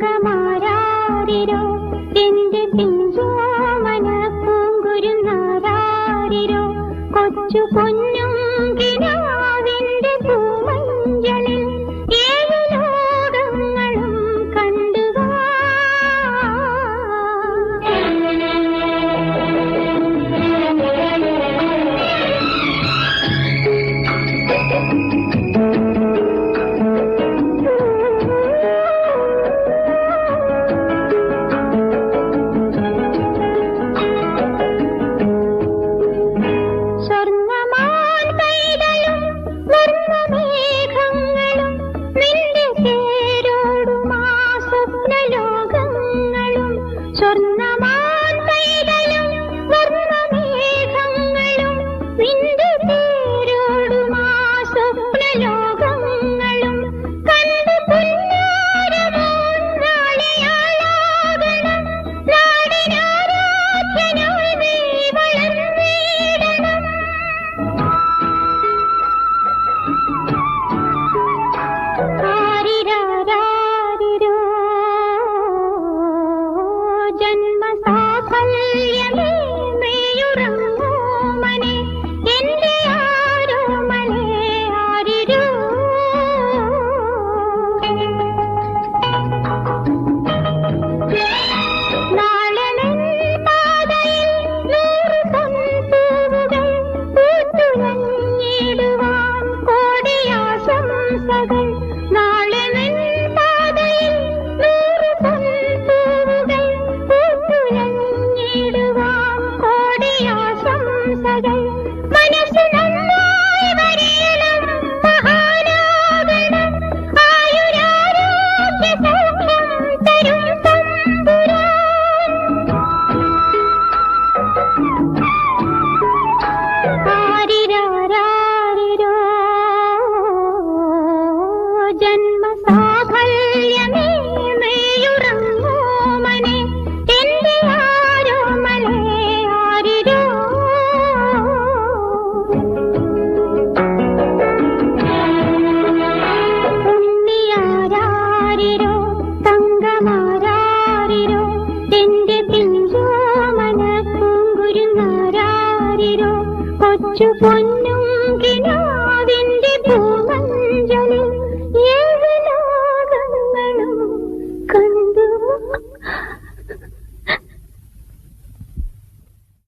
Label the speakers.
Speaker 1: തങ്കമാരാരിരോ എന്റെ പിഞ്ചോ മനപ്പൂങ്കുരുന്നാരാരിരോ കൊച്ചു പൊന്നു وكل يمين रा च